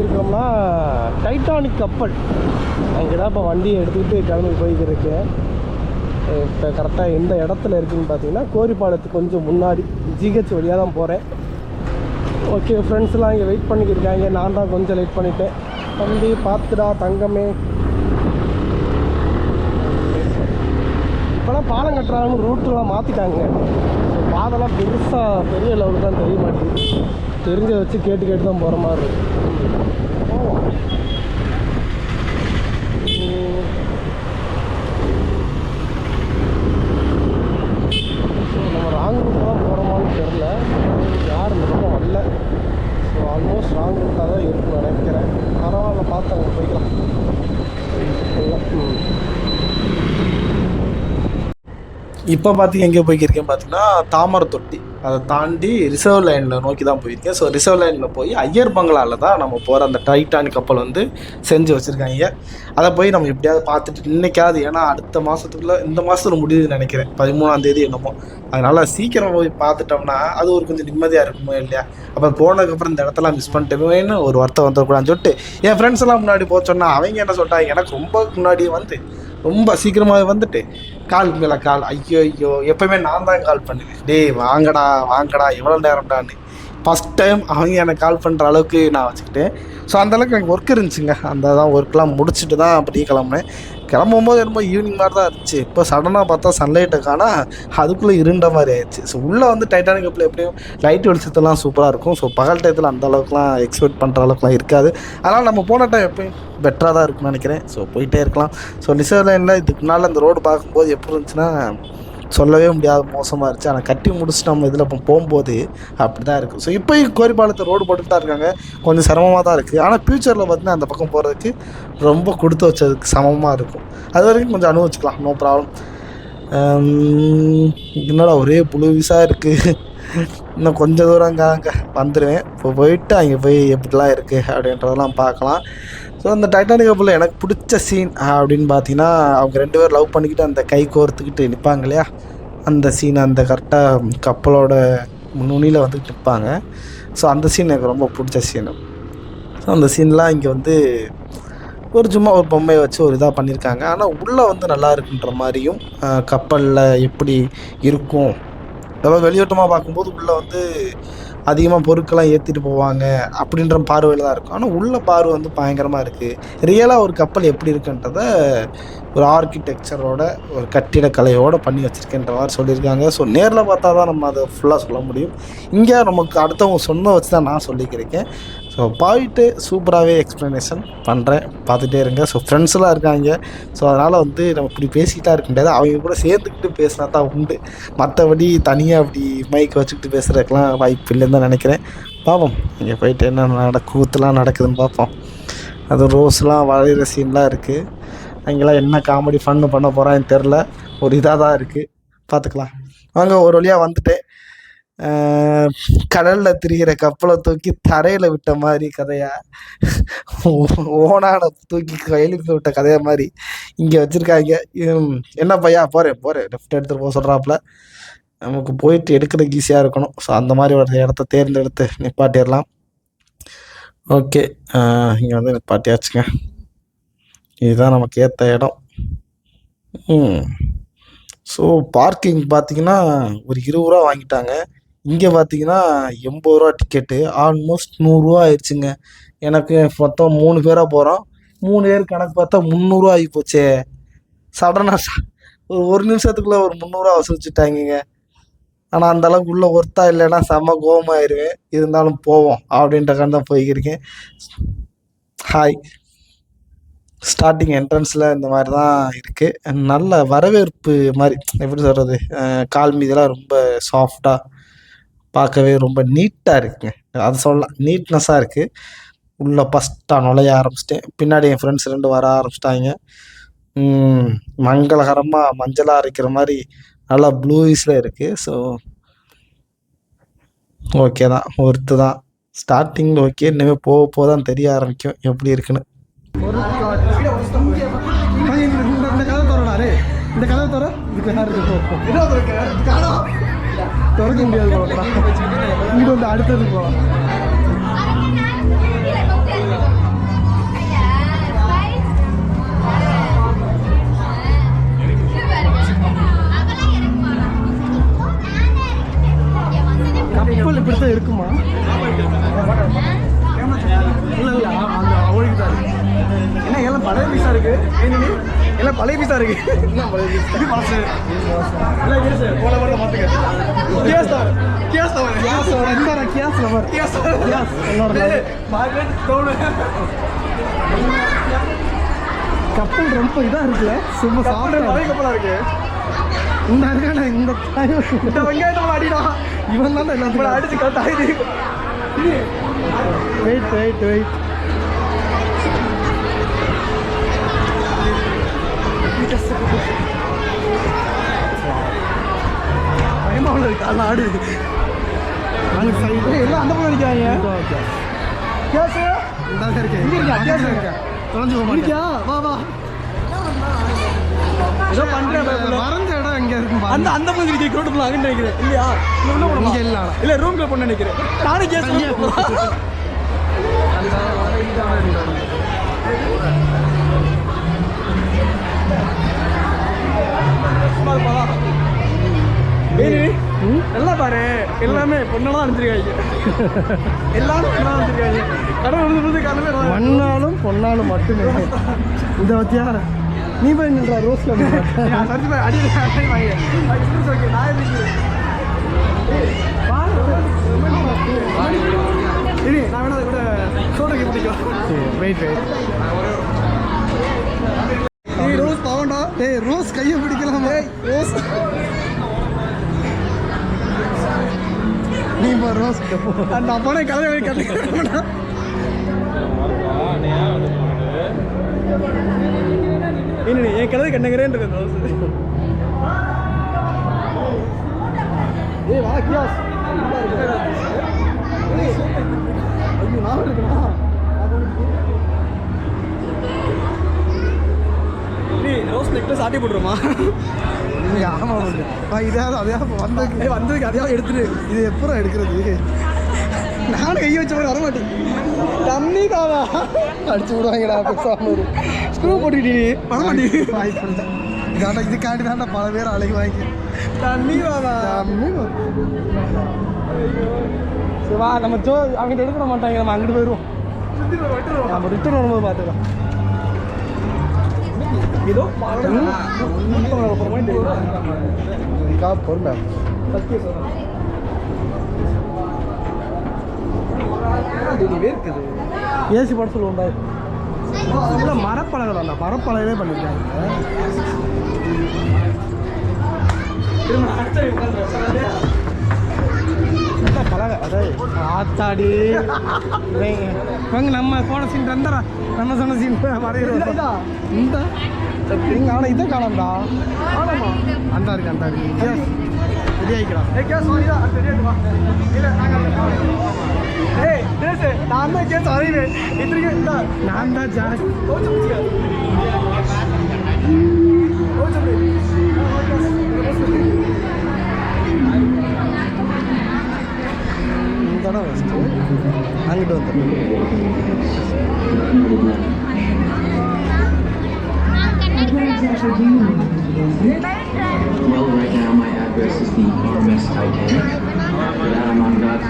Case Titanic கப்பல். அங்கே தான் இப்போ வண்டியை எடுத்துக்கிட்டு கிளம்பி போய்க்கிருக்கேன் இப்போ கரெக்டாக எந்த இடத்துல இருக்குதுன்னு பார்த்தீங்கன்னா கோரிப்பாலத்துக்கு கொஞ்சம் முன்னாடி ஜிஹெச் வழியாக தான் போகிறேன் ஓகே ஃப்ரெண்ட்ஸ்லாம் இங்கே வெயிட் பண்ணிக்கிருக்காங்க. நான் தான் கொஞ்சம் லேட் பண்ணிட்டேன். தம்பி பார்த்துடா தங்கமே. இப்போலாம் பாலம் கட்டுறாங்கன்னு ரூட்டெலாம் மாற்றிட்டாங்க பாதெல்லாம் பெருசாக பெரிய லெவலுக்கு தான் தெரிய மாட்டேங்குது. தெரிஞ்ச வச்சு கேட்டு கேட்டு தான் போகிற மாதிரி இருக்கு ஸோ நம்ம ராங் ரூட்டாக போகிறோமான்னு தெரில யார் இந்த பக்கம் வரல ஸோ ஆல்மோஸ்ட் ராங் ரூட்டாக தான் இருக்குன்னு நினைக்கிறேன் பரவாயில்ல பார்த்து அங்கே போய்க்கலாம் இப்போ பார்த்தீங்க எங்கே போய்க்கிருக்கேன் பார்த்தீங்கன்னா தாமரை தொட்டி அதை தாண்டி ரிசர்வ் லைனில் நோக்கி தான் போயிருக்கேன். ஸோ ரிசர்வ் லைனில் போய் ஐயர் பங்களாவில் தான் நம்ம போகிற அந்த டைட்டானிக் கப்பல் வந்து செஞ்சு வச்சுருக்காங்க. அதை போய் நம்ம எப்படியாவது பார்த்துட்டு இன்னைக்காவது ஏன்னா அடுத்த மாதத்துக்குள்ளே இந்த மாதத்துல முடியுதுன்னு நினைக்கிறேன். பதிமூணாம் தேதி என்னமோ. அதனால் சீக்கிரம் போய் பார்த்துட்டோம்னா அது ஒரு கொஞ்சம் நிம்மதியாக இருக்குமோ இல்லையா? அப்போ போனதுக்கப்புறம் இந்த இடத்தெல்லாம் மிஸ் பண்ணிட்டோமேன்னு ஒரு வருத்தம் வந்துடக்கூடாதுன்னு சொல்லிட்டு என் ஃப்ரெண்ட்ஸ் எல்லாம் முன்னாடி போக சொன்னால் அவங்க என்ன சொல்லிட்டாங்க? எனக்கு ரொம்ப முன்னாடியே வந்து ரொம்ப சீக்கிரமாகவே வந்துட்டு கால் மேலே கால். ஐயோ ஐயோ எப்பவுமே நான் தான் கால் பண்ணுவேன். டேய் வாங்கடா வாங்கடா எவ்வளோ நேரம்டான்னு. ஃபஸ்ட் டைம் அவங்க எனக்கு கால் பண்ணுற அளவுக்கு நான் வச்சுக்கிட்டேன். ஸோ அந்தளவுக்கு எனக்கு ஒர்க் இருந்துச்சுங்க. அந்த தான் ஒர்க்லாம் முடிச்சுட்டு தான் அப்படியே கிளம்புனேன். கிளம்பும்போது என்னமோ ஈவினிங் மாதிரி தான் இருந்துச்சு. இப்போ சடனாக பார்த்தா சன்லைட்டை காணா அதுக்குள்ளே இருண்ட மாதிரி ஆயிடுச்சு. ஸோ உள்ளே வந்து டைட்டானிக் கப்பில் எப்படியும் லைட் வெளிச்சத்தெல்லாம் சூப்பராக இருக்கும். ஸோ பகல் டயத்தில் அந்த அளவுக்குலாம் எக்ஸ்பெக்ட் பண்ணுற அளவுக்குலாம் இருக்காது. அதனால் நம்ம போன டைம் எப்பயும் பெட்டராக தான் இருக்கும்னு நினைக்கிறேன். ஸோ போயிட்டே இருக்கலாம். ஸோ நிசர் இதுக்கு முன்னால் அந்த ரோடு பார்க்கும்போது எப்படி இருந்துச்சுன்னா சொல்லவே முடியாத மோசமாக இருந்துச்சு. ஆனால் கட்டி முடிச்சுட்டு நம்ம இதில் இப்போ போகும்போது அப்படி தான் இருக்குது ஸோ இப்போ கோரிப்பாலத்தை ரோடு போட்டுட்டு தான் இருக்காங்க. கொஞ்சம் சிரமமாக தான் இருக்குது ஆனால் ஃப்யூச்சரில் பார்த்தீங்கன்னா அந்த பக்கம் போகிறதுக்கு ரொம்ப கொடுத்து வச்சதுக்கு சமமாக இருக்கும். அது வரைக்கும் கொஞ்சம் அனுபவிச்சுக்கலாம். நோ ப்ராப்ளம் என்னடா ஒரே புழுவிசாக இருக்குது இன்னும் கொஞ்சம் தூரம் அங்கே அங்கே வந்துடுவேன் இப்போ போயிட்டு அங்கே போய் எப்படிலாம் இருக்குது அப்படின்றதெல்லாம் பார்க்கலாம். ஸோ அந்த டைட்டானிக் கப்பலில் எனக்கு பிடிச்ச சீன் அப்படின்னு பார்த்தீங்கன்னா அவங்க ரெண்டு பேரும் லவ் பண்ணிக்கிட்டு அந்த கை கோர்த்துக்கிட்டு நிற்பாங்க இல்லையா? அந்த சீன் அந்த கரெக்டாக கப்பலோட நுனியில் வந்துட்டு நிற்பாங்க. ஸோ அந்த சீன் எனக்கு ரொம்ப பிடிச்ச சீனு ஸோ அந்த சீன்லாம் இங்கே வந்து ஒரு சும்மா ஒரு பொம்மையை வச்சு ஒரு இதாக பண்ணியிருக்காங்க. ஆனால் உள்ளே வந்து நல்லா இருக்குன்ற மாதிரியும் கப்பலில் எப்படி இருக்கும் அதாவது வெளியோட்டமாக பார்க்கும்போது உள்ளே வந்து அதிகமாக பொருட்கள்லாம் ஏற்றிட்டு போவாங்க அப்படின்ற பார்வையில் தான் இருக்கும். ஆனால் உள்ள பார்வை வந்து பயங்கரமாக இருக்குது ரியலாக ஒரு கப்பல் எப்படி இருக்குன்றத ஒரு ஆர்கிடெக்சரோட ஒரு கட்டிடக்கலையோடு பண்ணி வச்சுருக்கேன்ற மாதிரி சொல்லியிருக்காங்க. ஸோ நேரில் பார்த்தா தான் நம்ம அதை ஃபுல்லாக சொல்ல முடியும். இங்கே நமக்கு அடுத்தவங்க சொன்ன வச்சு தான் நான் சொல்லிக்கிறேன். ஸோ போயிட்டு சூப்பராகவே எக்ஸ்ப்ளனேஷன் பண்ணுறேன் பார்த்துட்டே இருங்க. ஸோ ஃப்ரெண்ட்ஸ்லாம் இருக்காங்க. ஸோ அதனால் வந்து நம்ம இப்படி பேசிக்கிட்டா இருக்க முடியாது. அவங்க கூட சேர்ந்துக்கிட்டு பேசினா தான் உண்டு. மற்றபடி தனியாக அப்படி மைக் வச்சுக்கிட்டு பேசுகிறதுக்கெலாம் வாய்ப்பு இல்லைன்னு தான் நினைக்கிறேன். பார்ப்போம் இங்கே போயிட்டு என்ன நட கூத்துலாம் நடக்குதுன்னு பார்ப்போம் அது ரோஸ்லாம் வளையிற சீன்லாம் இருக்குது அங்கெல்லாம் என்ன காமெடி ஃபன்னு பண்ண போகிறான்னு தெரில ஒரு இதாக தான் இருக்குது பார்த்துக்கலாம். வாங்க ஒரு வழியாக வந்துட்டேன். கடலில் திரிகிற கப்பலை தூக்கி தரையில் விட்ட மாதிரி கதையா? ஓனான தூக்கி கையிலுக்கு விட்ட கதையா மாதிரி இங்கே வச்சுருக்காங்க. என்ன பையா? போகிறேன் போறேன். லெஃப்ட் எடுத்துகிட்டு போக சொல்கிறாப்புல நமக்கு போயிட்டு எடுக்கிறதுக்கு ஈஸியாக இருக்கணும். ஸோ அந்த மாதிரி ஒரு இடத்த தேர்ந்தெடுத்து நிப்பாட்டிடலாம். ஓகே இங்கே வந்து நிப்பாட்டியாச்சுங்க. இதுதான் நமக்கு ஏற்ற இடம். ஸோ பார்க்கிங் பார்த்தீங்கன்னா ஒரு இருபது ரூபா வாங்கிட்டாங்க. இங்கே பார்த்தீங்கன்னா எண்பது ரூபா டிக்கெட்டு ஆல்மோஸ்ட் நூறுரூவா ஆயிடுச்சுங்க. எனக்கு மொத்தம் மூணு பேராக போகிறோம் மூணு பேர் கணக்கு பார்த்தா முந்நூறுரூவா ஆகி போச்சே சடனாக ஒரு ஒரு நிமிஷத்துக்குள்ளே ஒரு முந்நூறுரூவா வசூலிச்சுட்டாங்கங்க. ஆனால் அந்த அளவுக்கு உள்ள ஒர்த்தா இல்லைன்னா செம்ம கோபமாயிருவேன் இருந்தாலும் போவோம் அப்படின்ற கண் தான் போய்க்கிருக்கேன் ஹாய் ஸ்டார்டிங் என்ட்ரன்ஸில் இந்த மாதிரி தான் இருக்குது நல்ல வரவேற்பு மாதிரி எப்படி சொல்கிறது கால் மீதெல்லாம் ரொம்ப சாஃப்டாக பார்க்கவே ரொம்ப நீட்டாக இருக்குங்க அதை சொல்லலாம் நீட்னஸாக இருக்குது உள்ளே ஃபஸ்ட்டாக நுழைய ஆரம்பிச்சிட்டேன். பின்னாடி என் ஃப்ரெண்ட்ஸ் ரெண்டு வர ஆரம்பிச்சிட்டாங்க. மங்களகரமாக மஞ்சளாக அரைக்கிற மாதிரி நல்லா ப்ளூயிஸில் இருக்குது ஸோ ஓகே தான். ஒருத்து தான். ஸ்டார்டிங்கில் ஓகே இனிமேல் போக போக தான் தெரிய ஆரம்பிக்கும் எப்படி இருக்குன்னு. இந்த கதை தரடா ரே இந்த கதை தர இதுக்கு திறக்க முடியாது போலாம் இங்கே வந்து அடுத்தது போகலாம் கப்பல் இப்படித்தான் இருக்குமா? இல்லை இல்லை எல்லாம் பழைய பீஸா இருக்கு. ஏன்னு எல்லாம் பழைய பீஸா இருக்கு. என்ன பழைய? இது பழசு. கேஸ் போல போல மாத்துங்க. கேஸ் தான். கேஸ் தான். வர இந்த கியாஸ் நம்பர் கேஸ் கியாஸ் என்னோட மார்க்கெட் தோணு. கப்பல் ரொம்ப இதாக இருக்குல்ல. சும்மா கப்பல் பழைய சாப்பிட்டு கப்பலா இருக்கு. இந்த இருக்கான இந்த இந்த வெங்காயத்தை அடிடா. இவன் தான் நம்மள எல்லாத்துக்கும் அடிச்சு கரெக்ட் ஆயிடுது வெயிட் வெயிட் வெயிட் அதெல்லாம் ஆடு அங்கே சைடு எல்லாம் அந்த பக்கம் இருக்கேன். இங்க இருக்கியா? பக்கத்துல இருக்கேன். தொலைஞ்சு போக இருக்கியா வா வா. ஏதோ மறைஞ்ச இடம் எங்க இருக்கும் அந்த அந்த பக்கம் இருக்கு க்ரௌண்ட் அங்கே நினைக்கிறேன். இல்லையா? உள்ள போடுமா? இங்க இல்ல. இல்ல ரூம்ல பொண்ணு நினைக்கிறேன். நானும் கேஸ் தனியா நல்லா பாரு. எல்லாமே பொண்ணெல்லாம் அனுப்பிச்சிருக்காங்க. எல்லாரும் பொண்ணா அனுப்பிச்சிருக்காங்க. வந்து கடவுள் வந்து மண்ணாலும் பொன்னாலும் மட்டுமே. இந்த பத்தியா? நீ போய் நின்றா ரோஸ்ல ஓகே. நான் ஏய், வேணா கூட பிடிக்கும் வெயிட் வெயிட் ஏய் ரோஸ் பாவண்டா டேய் ரோஸ் கையை பிடிக்கலாம்? ரோஸ். நீ போ அந்த அப்பனே கலவை கட்டுக்கா என்ன என் கதை கண்ணுங்கிறேன் ரோஸ் ஏய் வா கியாஸ். ஐயோ நான் இருக்குமா ரோஸ் நெக்லஸ் ஆட்டி போட்டுருமா? நீ ஆமா வந்து ஆ இதாவது அதையாவது வந்ததுக்கு வந்ததுக்கு அதையாவது எடுத்துட்டு இது எப்போ எடுக்கிறது? நானும் கையை வச்ச மாதிரி வர மாட்டேன் தண்ணி தாவா அடிச்சு விடுவாங்கடா பேசாம இரு. ஸ்க்ரூ போட்டுக்கிட்டீ வர மாட்டேங்குது வாய்ப்பு இல்லை இதாண்டா இதுக்காண்டி தாண்டா பல பேர் அழகி வாங்கி தண்ணி தாவா சரி வா நம்ம ஜோ அங்கிட்ட எடுக்க மாட்டாங்க நம்ம அங்கிட்டு போயிடுவோம் நம்ம ரிட்டர்ன் வரும்போது பார்த்துக்கலாம். ஏதோ இதுக்காக சத்தியம் இருக்குது ஏசி போட சொல்லுவோம்டா இல்லை மரப்பலகை அந்த மரப்பலகையிலே பண்ணியிருக்காங்க திரும்ப என்ன பலகை அதாவது ஆத்தாடி இவங்க நம்ம போன சீன் தந்தரா நம்ம சொன்ன சீன் வரைகிறோம். இதா? இந்த. இங்கே ஆனால் இதை காணாம்டா. ஆமாமா அந்த இருக்கு அந்த இருக்கு. ரெடி ஆகிக்கலாம் ஏய் கேஸ் வாங்கிடா. அது தெரியாது வா. இல்ல நாங்க ஏய் தேசு நான் தான் கேஸ் அறிவேன் இத்தனைக்கு இந்த. நான் தான் ஜாஸ் கோச்சு பிடிச்சிக்க. Coach இந்த இடம் ஃபஸ்ட்டு அங்கிட்டு வந்துடும் Well, right now my address is the RMS Titanic. That I'm on God.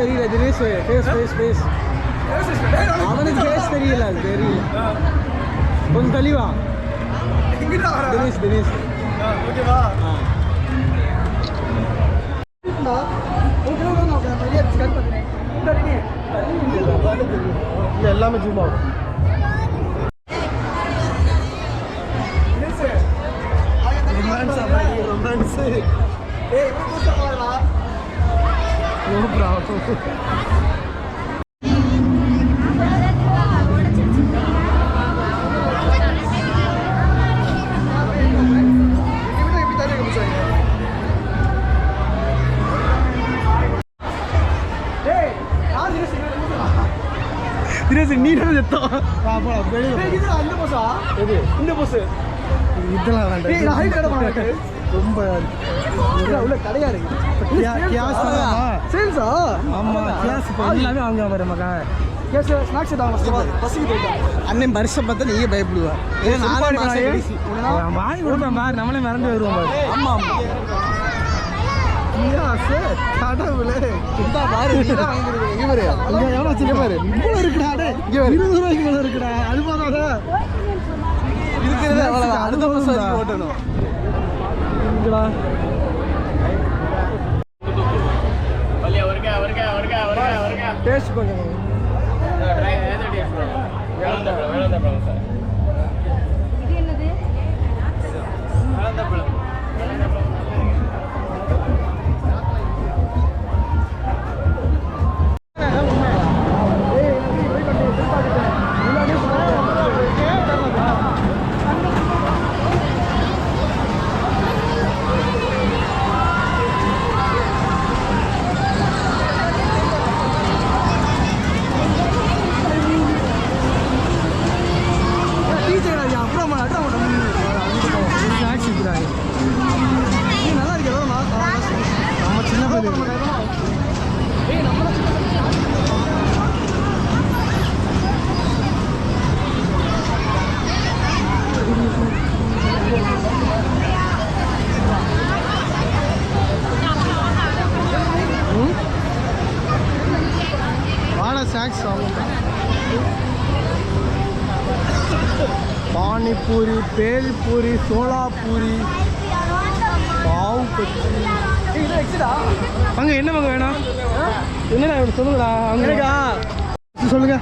தெரியல தினேஷ் ஃபேஸ் ஃபேஸ் ஃபேஸ் அவனுக்கு ஃபேஸ் தெரியல அது தெரியல கொஞ்சம் தெளிவா இங்கிட்ட வர தினேஷ் தினேஷ் ஓகேவா இல்லை எல்லாமே சும்மா romance romance no problem Dinesh நீ தான் அந்த பஸ்ஸா இந்த பஸ் இதெல்லாம் வேண்டாம் ரொம்ப உள்ள கடையா இருக்கு. சேல்ஸா ஆமா இப்போ எல்லாமே வாங்க வர மகன் கேஸ் ஸ்நாக்ஸ் தான் பஸ்ஸுக்கு போயிட்டேன் அண்ணன் வருஷம் பார்த்தா நீயே பயப்படுவா. வாங்கி கொடுப்பேன் பாரு. நம்மளே மறந்து வருவோம் பாரு. ஆமா கடவுளே. இந்தா பாரு இங்க எவ்வளோ வச்சிருக்க? பாரு. இவ்வளோ இருக்குடா இருபது ரூபாய்க்கு மேலே இருக்குடா. அது போதாதா இருக்கிறது அவ்வளவுதான். அடுத்த பஸ் போதும்டா. வரைக்கும் ஓட்டணும் இங்கடா டேஸ்ட் கொஞ்சம் டீச்சர் அப்புறம் அப்புறம் ஸ்நாக்ஸ் இருக்கிறாங்க நீ நல்லா இருக்கு எவ்வளோ நம்ம சின்ன பையன் ஏய் நம்ம வாழை ஸ்நாக்ஸ் வாங்கணும் பானிபூரி பேல்பூரி சோலாபூரி பாவு இது அங்கே என்ன வாங்க வேணாம்? என்னடா இப்படி சொல்லுங்கடா அங்கே. எனக்கா சொல்லுங்க.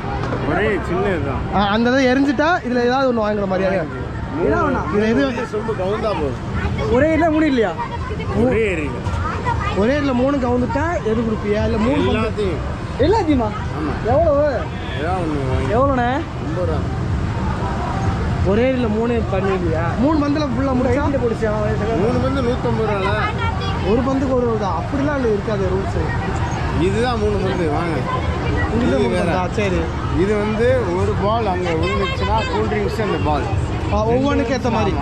ஒரே சின்ன இதுதான் அந்த இதை எரிஞ்சிட்டா இதில் ஏதாவது ஒன்று வாங்குற மாதிரியா? இதில் எது? ஒரே இல்லை மூணு இல்லையா? ஒரே ஒரே இதில் மூணு கவுந்துட்டா எது கொடுப்பியா? இல்லை மூணு எல்லாத்தையும். எல்லாத்தையுமா? எவ்வளவு? எவ்வளோண்ணே? ஐம்பது ரூபா. ஒரே இதில் மூணு பண்ணிடுவியா மூணு பந்தில் ஃபுல்லாக முடிச்சா? பிடிச்சா மூணு வந்து நூற்றம்பது ரூபால. ஒரு பந்துக்கு ஒரு தான். அப்படிலாம் இல்லை இருக்காது ரூல்ஸு இதுதான் மூணு பந்து வாங்க. பந்தா? சரி. இது வந்து ஒரு பால் அங்கே விழுந்துச்சுன்னா கூல் ட்ரிங்க்ஸ் அந்த பால் ஒவ்வொன்றுக்கு ஏற்ற மாதிரி.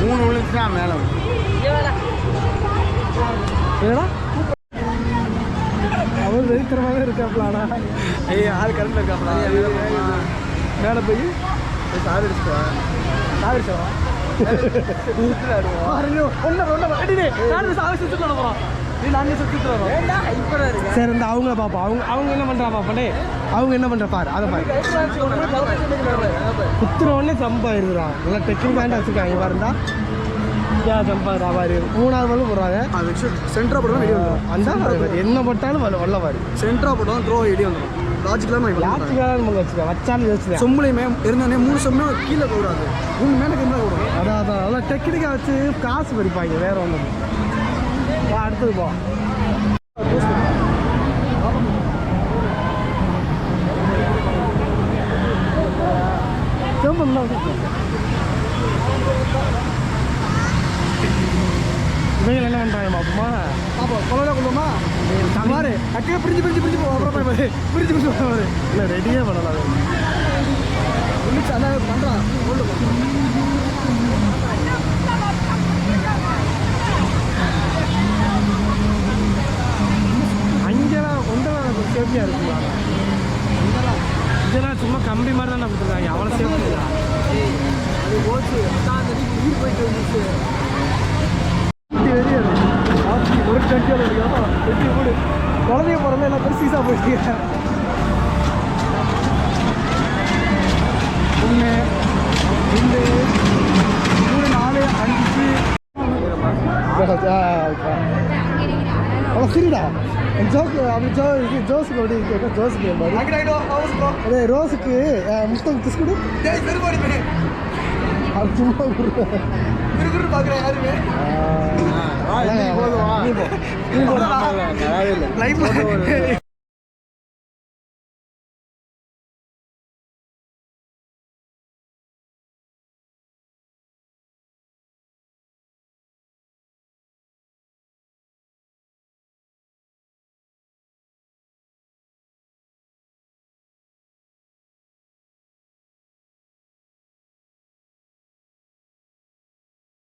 மூணு விழுந்துச்சுன்னா மேலே என்னடா? அவர் வெறித்தனமாகவே இருக்காப்லாடா ஏய் ஆள் கரண்ட் இருக்காப்ல. மேலே போய் சார் இந்த அவங்கள பாப்பா. அவங்க அவங்க என்ன பண்ணுறா பாப்பாடே அவங்க என்ன பண்ணுற பாரு அதை பாரு. குத்துற உடனே ஜம்ப் ஆயிருக்குறான் நல்லா டெக்னிக்காண்ட வச்சுருக்காங்க பாருந்தா ஆகுறா பாரு. மூணாவது பால் போடுறாங்க. சென்ட்ரா போடுவோம் அந்த என்ன போட்டாலும் வல்ல வல்ல பாரு. சென்ட்ரா போடுவோம் த்ரோ வெளியே வந்துடும் லாஜிக்கலாக நான் லாஸ்ட்டுக்காக நம்ம வச்சுக்க வச்சாலும் யோசிச்சுக்க. சொம்புலையுமே இருந்தோடனே மூணு சொம்னா கீழே கூடாது மூணு மேலே கீழே கூடாது அதான் அதான் அதான் டெக்னிக்காக வச்சு காசு பறிப்பாங்க வேற ஒன்றும் அடுத்தது போ. இவங்க என்ன பண்ணுறாங்க பாப்போமா பாப்பா கொலடா கொள்ளுமா பாரு அக்கே பிரிஞ்சு பிரிஞ்சு பிரிஞ்சு போ. அப்புறம் பாரு பிரிஞ்சு. பிரிஞ்சு போ பாரு இல்லை ரெடியே பண்ணலாம். ஒன்று அதான் பண்ணுறான் அங்கெல்லாம் ஒன்றெல்லாம் சேஃப்டியாக இருக்குங்களா இதெல்லாம் சும்மா கம்பி மாதிரி தான் கொடுத்துருக்காங்க. அவ்வளோ சேஃப்டி அது அதான் அந்த அடிக்கு உயிர் போயிட்டு வந்துச்சு. ஆத்தி ஒரு கட்டியால் இருக்காமா குழந்தைய பிறந்த எல்லாம் பேர் சீசா போயிட்டீங்க ஒன்று ரெண்டு மூணு நாலு அஞ்சு அவ்வளோ சரிடா ஜோக்கு அப்படி ஜோ இது ஜோஸுக்கு அப்படி கேட்க ஜோஸுக்கு அதே ரோஸுக்கு கிஸ் கொடு அது சும்மா பார்க்குறேன் யாருமே நீ போ. நீ போ.